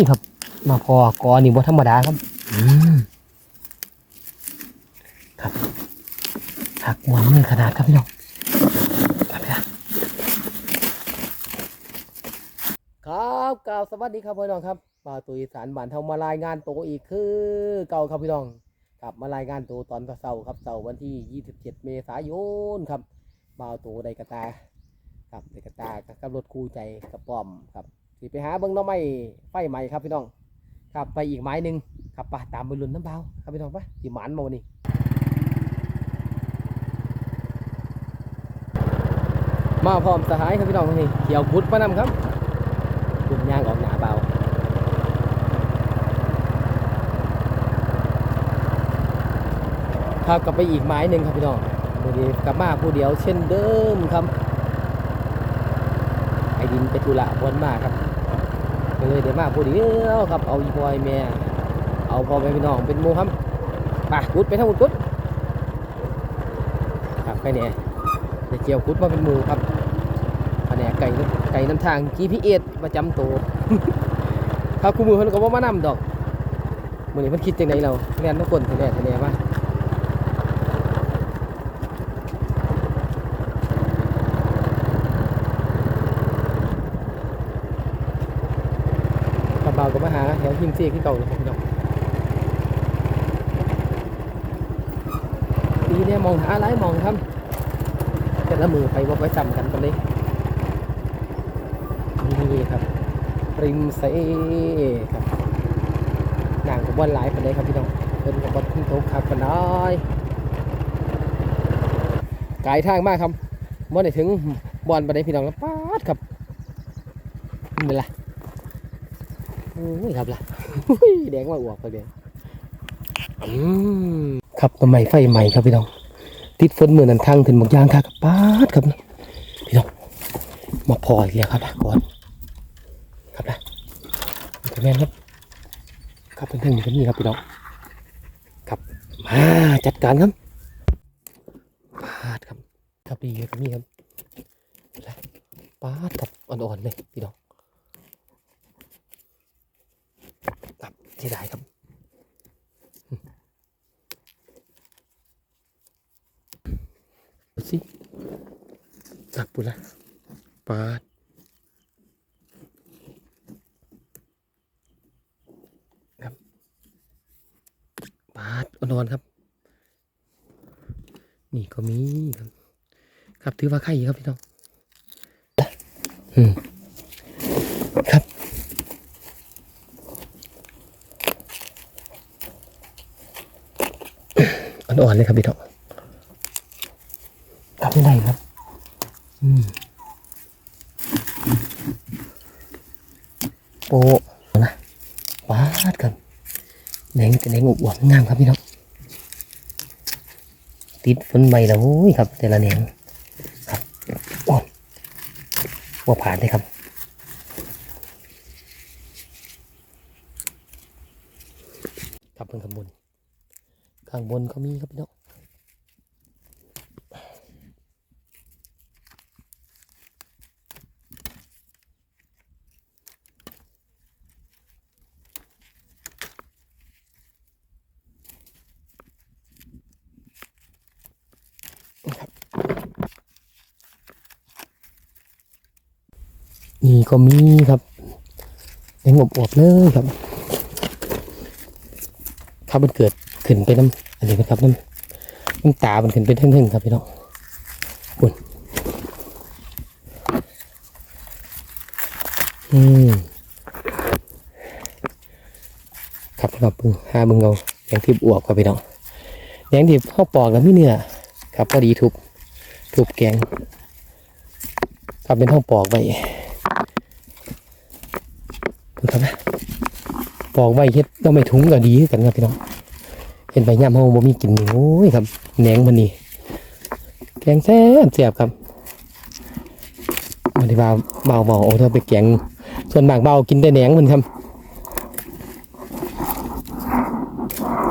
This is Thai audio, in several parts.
ยครับ มาพอกอนี่บ่ธรรมดาครับอืมครับหักมวนมือขนาดครับพี่น้องครับพี่น้องครับกล่าวสวัสดีครับพี่น้องครับมาตุยสารบ้านเฮามารายงานตัวอีกคือเก่าครับพี่น้องครับมารายงานตัวตอนเสาร์ครับเสาร์วันที่ 27 เมษายนครับมาเอาตัวใดกระตาครับใดกระตากับรถคู่ใจกับป้อมครับ สิไปหาเบิ้งน้องไม้ไฟใหม่ครับพี่น้องครับไปอีกไม้หนึ่งครับไปตามไปลุนน้ำเบาครับพี่น้องไปสีหมันมาวันนี้มาพร้อมสหายครับพี่น้องวันนี้เกี่ยวบุดมานำครับบุญย่างออกหนาเบาครับกลับไปอีกไม้หนึ่งครับพี่น้องวันนี้กลับมาผู้เดียวเช่นเดิมครับไอ้ดินไปธุระวนมากครับ ก็เลยเดี๋ยวมาพูดเดียวครับเอาอีพอยแม่เอาพอไปพี่น้องเป็นมูครับไปกุดไปทั้งหมดกุดครับไปเนี่ยเดี๋ยวเจียวกุดมาเป็นหมูครับอันเนี้ยไก่ไก่น้ำทาง GPS ประจำตัวครับคู่มือเพิ่นก็บ่มานำดอกมื้อนี้เพิ่นคิดจังไดเราเรียนทุกคนแท้ๆแท้ๆว่า ขับเบาก็มาหาแถวหิมเสียคือเก่าเลยครับพี่น้องดีเนี่ยมองหาหลายมองครับแต่ละมือไปบ่ไปซ้ำกันกันเลยนี่ครับ ริมเซครับนางกับวันหลายปันไดครับพี่น้องเป็นกับบอลขึ้นโต๊ะครับกันน้อยไกลทางมากครับเมื่อไหร่ถึงบอลปันได้พี่น้องแล้วป๊าดครับนี่เป็นไร อ้ยครับล่ะอุ้ยแดงมาอวกไปเลยอืมครับต้นไม้ไฟใหม่ครับพี่น้อง ติดฝนมือนันทางขึ้นหมกยางค่ะกับป๊าดครับพี่น้องมาพออีกแล้วครับก่อนครับนะคุณแม่นครับครับเพื่อนๆอยู่ที่นี่ครับพี่น้องครับมาจัดการครับปาดครับ ครับดีครับนี่ครับและปาดครับอ่อนๆเลยพี่น้อง ครับ เสียดายครับดูสิจับปุละปาดปาดอ่อนครับ นี่ก็มีครับ ครับถือว่าไข่ครับพี่น้อง อืม ครับ อ่อนๆเลยครับพี่น้องครับไม่ได้ครับ อืมโปะนะปาดครับแดงเป็นแดงอวบงามครับพี่น้องติดฝนใบแล้วโอ้ยครับ แต่ละแหนงครับโอ้ว่าผ่านเลยครับครับเพิ่งข้างบน ข้างบนก็มีครับพี่น้องนี่ก็มีครับแดงอวบเลยครับครับมันเกิด ขึ้นไปน้ำอันนี้นะครับน้ำน้ำตามันขึ้นไปเทั้งๆครับพี่น้องคุณอืมครับครับเบึงหาบึงเอาแดงที่อวบครับพี่น้องแดงที่ข้าปอกแล้วมีเนื้อครับพอดีทุบทุบแกงครับเป็นห้องปอกไว้ดูครับนะปอกไว้เฮ็ดต้องไม่ถุงก็ดีกันครับพี่น้อง เห็นใบย่ำเขาบ่มีกลินนี่โอ้ยครับแหนงมันนี่แกงแซ่บแซ่บครับมันที่ว่าเบาเบาๆเอาเธอไปแกงส่วนมากเบากินแต่แหนงมันครับ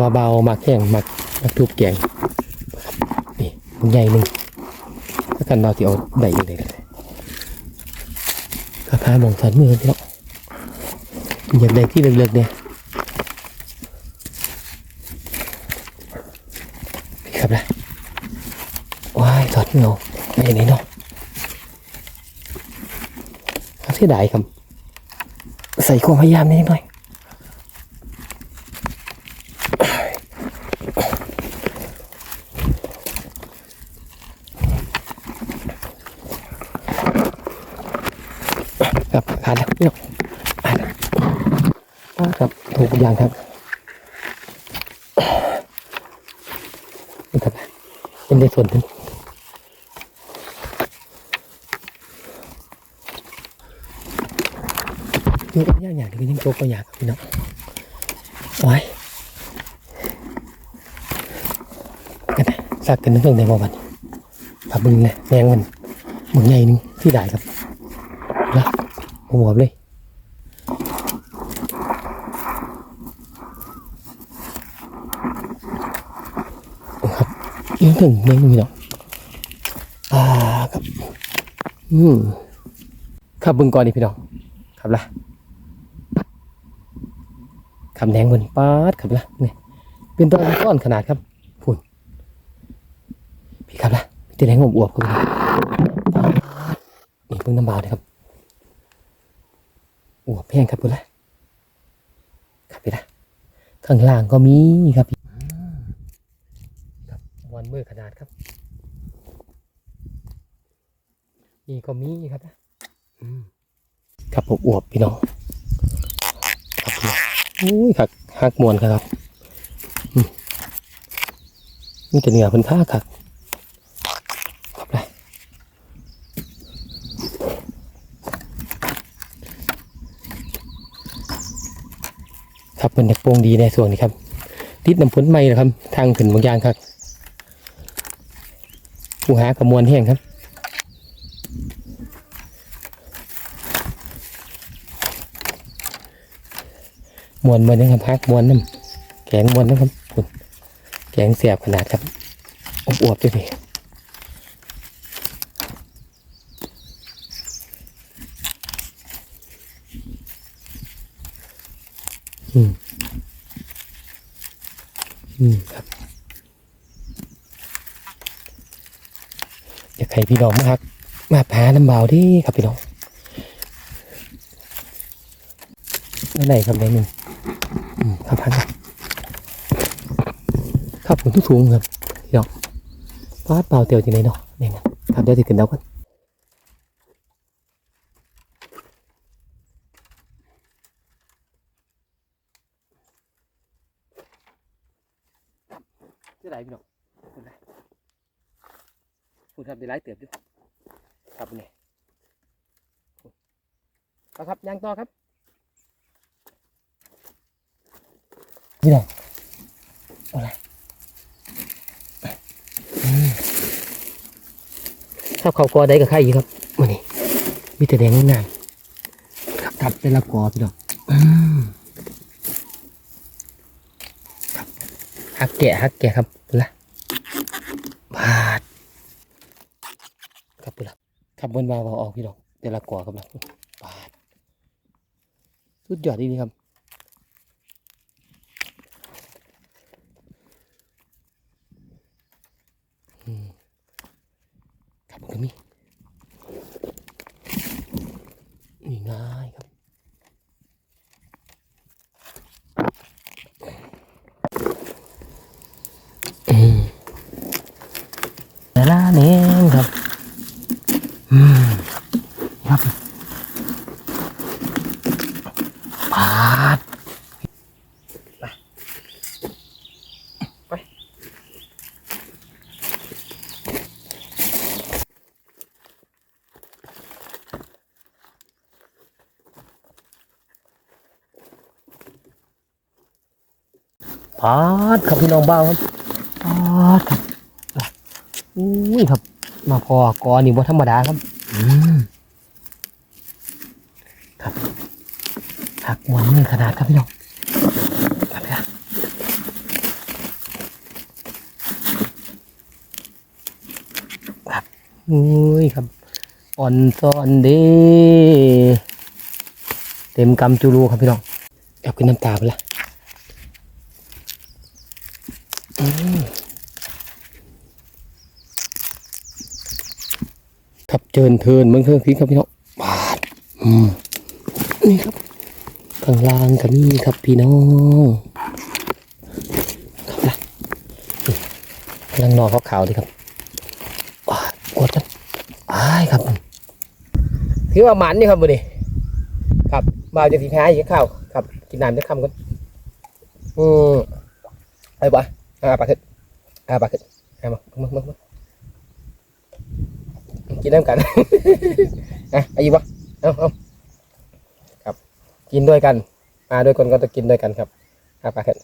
ว่าเบามักแห้งมักมักทุบแกงนี่ใหญ่หนึ่งถ้ากันเราที่เอาได้อีกเลยครับพามองสันมือพี่น้องอยากได้ที่เล็กๆเนี่ยพี่ครับนะ ว้ายถอดเงาไอ้นี่เนาะเสียดายครับ ใส่ความพยายามนิดหน่อยครับขาดแล้วพี่น้องขาดแล้วอ่าครับถูกอย่างครับนี่ครับเป็นในส่วนหนึ่ง โยกยากอย่างนี้ยังโจกก็อยากพี่น้องไว้กันนะสักกันนึกเรื่องในบ่วันผับบึงเนี่ยแมงมันมึงใหญ่นึงที่ได้ครับแล้วหัวเลยครับยังถึงแมงมุมเนาะอ่าครับ อืมครับบึงก่อนนี่พี่น้อง ครับละ คำแดงบนปาดครับละนี่เป็นตัวก้อนขนาดครับพุ่นพี่ครับละมีแต่แดงอวบๆครับพี่น้องนี่เพิ่งน้ำบาดนะครับอวบแพงครับพุ่นละครับพี่ละข้างล่างก็มีครับพี่ครับวันมือขนาดครับนี่ก็มีครับนะครับผมอวบพี่น้อง องอุ้ยครับหักมวนครับอืมมีแต่เนื้อเพิ่นค่าครับครับเลยครับเป็นเด็กโปร่งดีในส่วนนี้ครับ ติดน้ำพ้นไม่นะครับ ทางขึ้นบางอย่างครับผู้หากระมวลแห้งครับ มวนมานะครับพักมวนน้ำแกงมวนนะครับคุณแกงเสียบขนาดครับอบอวบๆด้วยพี่อืมอืมครับอยากให้พี่น้องมาฮักมาพาน้ำเบาที่ครับพี่น้องนั่ไหนครับได้หนึ่ง ครับพันครับผมทุกสูงครับพี่น้องปาดเปล่าเตียวจริงเลยเนาะเนี่ยนะครับเดี๋ยวจะขึ้นดาวกันจะไหนพี่น้องคุณนะคุณครับได้ไล่เติบอยู่ครับนี่เอาครับยังต่อครับ นี่ไหนเอาละอืมถ้าเขากอได้กับใครอีกครับวันนี้มีแต่แดงงามๆครับทับเป็นละกอพี่น้องครับหักแกะหักแกะครับละบาดครับพี่น้องขับบนมาเอาออกพี่น้องแต่ละกอครับนะบาดสุดยอดดีครับ อืมครับผม ก็มีนี่ง่ายครับอืมแต่ละเน้งครับ อืมครับปาดไปไป ปาดครับพี่น้องบ้าครับปาดครับอุ้ยครับ มาพอกอนี่บ่ธรรมดาครับอืมครับหักมวนมือขนาดครับพี่น้องครับพี่ครับอุ้ยครับอ่อนซอนเดเต็มกำจูรูครับพี่น้องเอาขึ้นน้ำตาไปละอืม ครับเจิญเทินเมืองเทิงพี่ครับพี่น้องบาดอืมนี่ครับข้างล่างก็มีครับพี่น้องครับละนี่กำลังนอนขาวๆเลยครับว้าวกดกันอ้ายครับถือว่าหมันนี่ครับบุนี่ครับบ่าวจะสีแพ้อีกข้าวครับกินน้ำจะคำกันอืมไปบ่ อ่าปากขึ้นอ่าปากขึ้นอ่ามามามามากินน้ำกันอะอายุวะเอาเอาครับ กินด้วยกัน มาด้วยกันก็ต้องกินด้วยกันครับอ่าปากขึ้น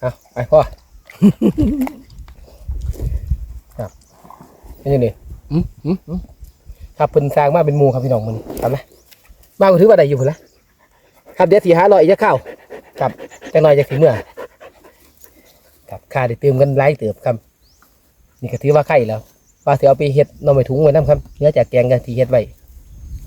เอาไปพ่อครับเป็นยังไงอืมอืมอืมครับเป็นสร้างมาเป็นมูครับพี่น้องมันครับนะบ้าถือว่าได้อยู่พุ่นละครับเดี๋ยวสีหาร้อยจะเข้าครับ จะน้อยจะถึงเมื่อครับค่าได้เติมกันไล่เติบครับ นี่ก็ถือว่าไข่แล้วว่าถือเอาไปเฮ็ดหน้อไม่ถุงไว้น้ำครับเนื้อจากแกงกันที่เฮ็ดไว้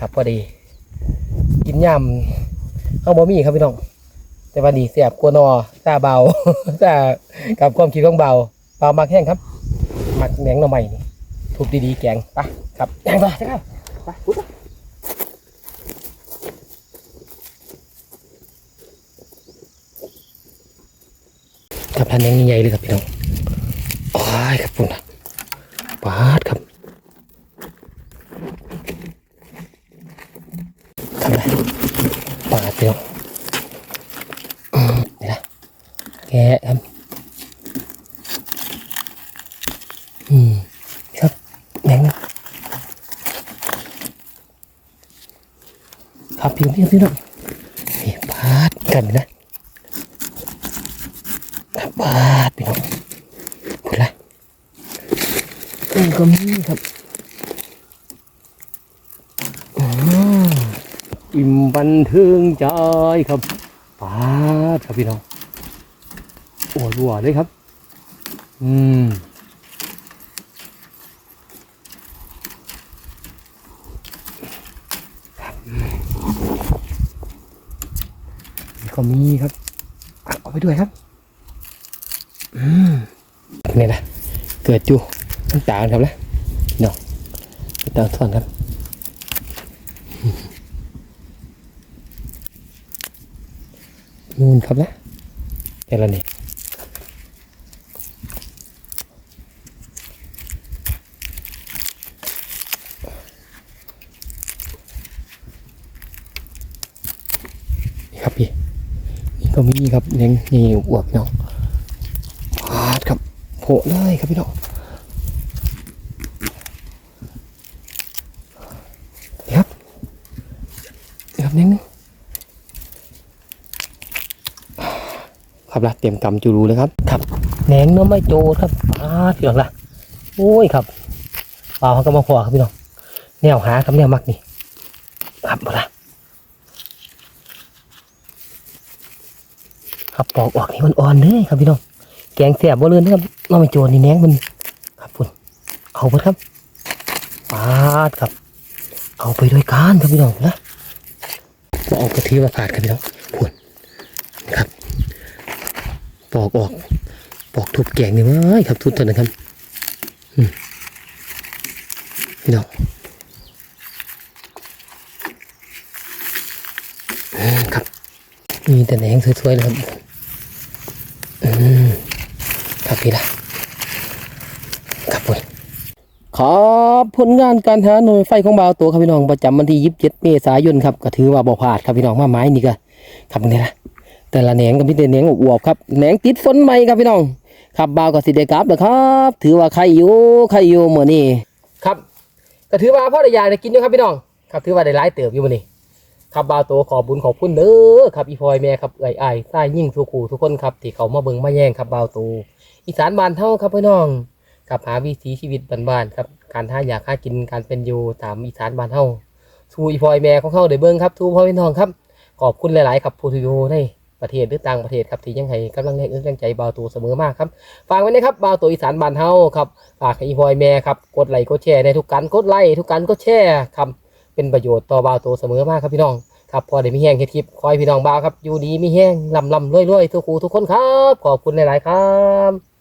ครับพอดี กินยำข้าวบะหมี่ครับพี่น้อง แต่วันนี้เสียบกลัวนอซาเบาซากับความคิดของเบาเบามักแห้งครับ มักแหนงหน่อใหม่นี่ทุบดีๆแกงไปครับแกงต่อจะเข้าไปปุ๊บ กับพันแหนงใหญ่เลยครับพี่น้องโอ้ยครับปุ่นปาดครับทำไรปาดพี่น้องนี่นะแกะครับอืมครับแหนงครับพี่พี่พี่น้องนี่พาดกันนะครับพาดพี่น้องพูดละนี่ ก็มีครับอืมอิ่มบันเทิงใจครับปาดครับพี่น้องโอ้รัวเลยครับ อืมครับนี่ก็มีครับอะเอาไปด้วยครับ อืมนี่นะเกิดอยู่ ตั้งตานครับนะเนาะตาทอนครับนู่นครับนะแค่ละนี่นี่ครับพี่นี่ก็มีครับเลี้ยงนี่อวบเนาะพาดครับโผล่เลยครับพี่น้องนี่ครับ นี่ครับเลี้ยงนึงครับละเตรียมกำจูรูเลยครับ ครับแหนงเนื้อไม่โจครับอ้าพี่น้องละโอ้ยครับปลาเขาก็มาพอครับพี่น้องแนวหาครับแนวมักนี่ครับมาละครับปอกออกนี่มันอ่อนเลยครับพี่น้องแกงแสบบ่เลยนนะครับเนื้อไม่โจดนี่แหนงมันครับคุณเอาไปครับปาดครับ เอาไปด้วยกันครับพี่น้องนะ มาเอากระเทียมมาฝาดครับพี่น้องพูนครับปอกออกปอกทุบแกงนี่เว้ยครับทุบตัวนะครับอืมพี่น้องครับ มีแต่แหนงสวยๆเลยครับอืมครับพี่ละครับผมขอ ผลงานการหาหน่วยไฟของบ่าวตัวครับพี่น้องประจำวันที่27เจ็ดเมษายนครับก็ถือว่าบ่พลาดครับพี่น้องมาไม้นี่ก็ครับนี่ละแต่ละแหนงก็มีแต่แหนงอวบครับแหนงติดฝนใหม่ครับพี่น้องครับบ่าวก็สิได้กลับแล้วครับ ถือว่าใครอยู่ใครอยู่เมื้อนี้ครับก็ถือว่าพ่อได้ยาได้กินด้วยครับพี่น้องครับถือว่าได้หลายเติบอยู่มื้อนี้ครับบ่าวโตขอบุญขอบคุณเด้อครับอีพอยแม่ครับเอ้ยอ้ใต้ยิ่งทุกคู่ทุกคนครับที่เขามาเบิ่งมาแย่งครับบ่าวโตอีสานบ้านเฮาครับพี่น้อง ครับหาวิถีชีวิตบ้านๆครับ การหาอยากหากินการเป็นอยู่ตามอีสานบ้านเฮาทูอีพอยแม่ของเฮาได้เบิ่งครับทูพ่อพี่น้องครับ ขอบคุณหลายๆครับผู้ที่อยู่ในประเทศหรือต่างประเทศครับที่ยังให้กำลังแรงเอื้อแรงใจบาวตัวเสมอมากครับฝากไว้นะครับบาวตัวอีสานบ้านเฮาครับฝากให้อีพอยแม่ครับกดไลค์กดแชร์ในทุกการกดไลค์ทุกการกดแชร์ครับเป็นประโยชน์ต่อบาวตัวเสมอมากครับพี่น้องครับพอได้มีแห้งเฮ็ดคลิปคอยพี่น้องบ่าวครับอยู่ดีมีแห้งลำลำรวยรวยทุกคูทุกคนครับ ขอบคุณหลายๆครับ